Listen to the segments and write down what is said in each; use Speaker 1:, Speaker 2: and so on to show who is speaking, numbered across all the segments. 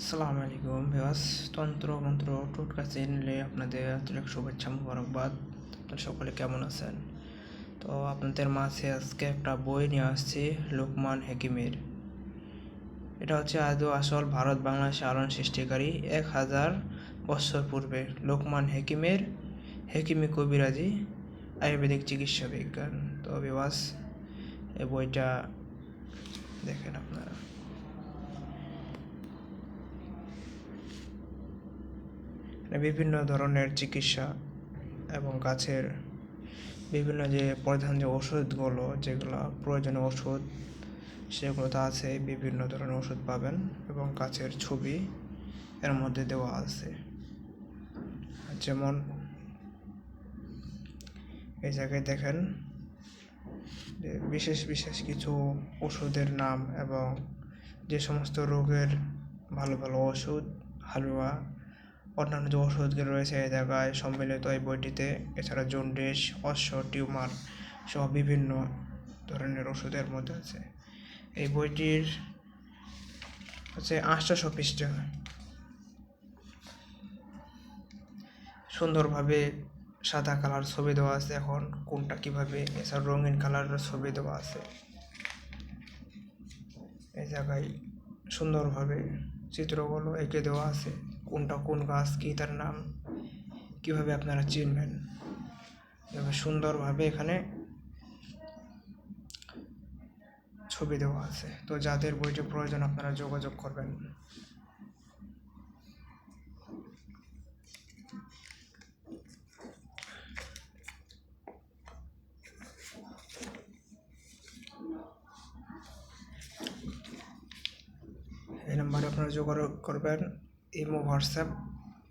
Speaker 1: আসসালামু আলাইকুম ভিওয়াস তন্ত্র মন্ত্র টোটকা চ্যানেলে আপনাদের আন্তরিক শুভেচ্ছা মুবারকবাদ। আপনারা সকলে কেমন আছেন? তো আপনাদের মাঝে আজকে একটা বই নিয়ে আসছি, লোকমান হেকিমের। এটা হচ্ছে আদৌ আসল ভারত বাংলাদেশে আলোড়ন সৃষ্টিকারী এক হাজার বছর পূর্বে লোকমান হেকিমের হেকিমি কবিরাজি আয়ুর্বেদিক চিকিৎসা বিজ্ঞান। তো বিবাস এই বইটা দেখেন আপনারা এখানে বিভিন্ন ধরনের চিকিৎসা এবং গাছের বিভিন্ন যে প্রধান যে ওষুধগুলো যেগুলো প্রয়োজনীয় ওষুধ সেগুলো তো আছে, বিভিন্ন ধরনের ওষুধ পাবেন এবং গাছের ছবি এর মধ্যে দেওয়া আছে। যেমন এই জায়গায় দেখেন বিশেষ বিশেষ কিছু ওষুধের নাম এবং যে সমস্ত রোগের ভালো ভালো ওষুধ হালুয়া অন্যান্য যে ওষুধগুলো রয়েছে এই জায়গায় সম্মিলিত এই বইটিতে। এছাড়া জন্ডিস অশ্ব টিউমার সহ বিভিন্ন ধরনের ওষুধের মধ্যে আছে। এই বইটির হচ্ছে আটশোশো পৃষ্ঠা। সুন্দরভাবে সাদা কালার ছবি দেওয়া আছে এখন, কোনটা কীভাবে, এছাড়া রঙিন কালারের ছবি দেওয়া আছে। এই জায়গায় সুন্দরভাবে চিত্রগুলো এঁকে দেওয়া আছে। কোনটা কোন গাছ কী তার নাম? কীভাবে আপনারা চিনবেন? এভাবে সুন্দরভাবে এখানে ছবি দেওয়া আছে। তো যাদের বইটি প্রয়োজন আপনারা যোগাযোগ করবেন এই নাম্বারে আপনারা যোগাযোগ করবেন, ইমো, হোয়াটসঅ্যাপ,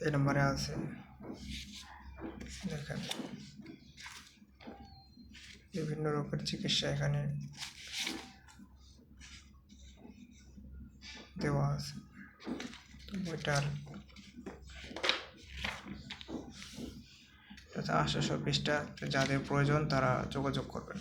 Speaker 1: এই নাম্বারে আছে। দেখেন। বিভিন্ন রোগের চিকিৎসা এখানে দেওয়া আছে। তো বইটার আটশোশো পৃষ্ঠা, যাদের প্রয়োজন তারা যোগাযোগ করবেন।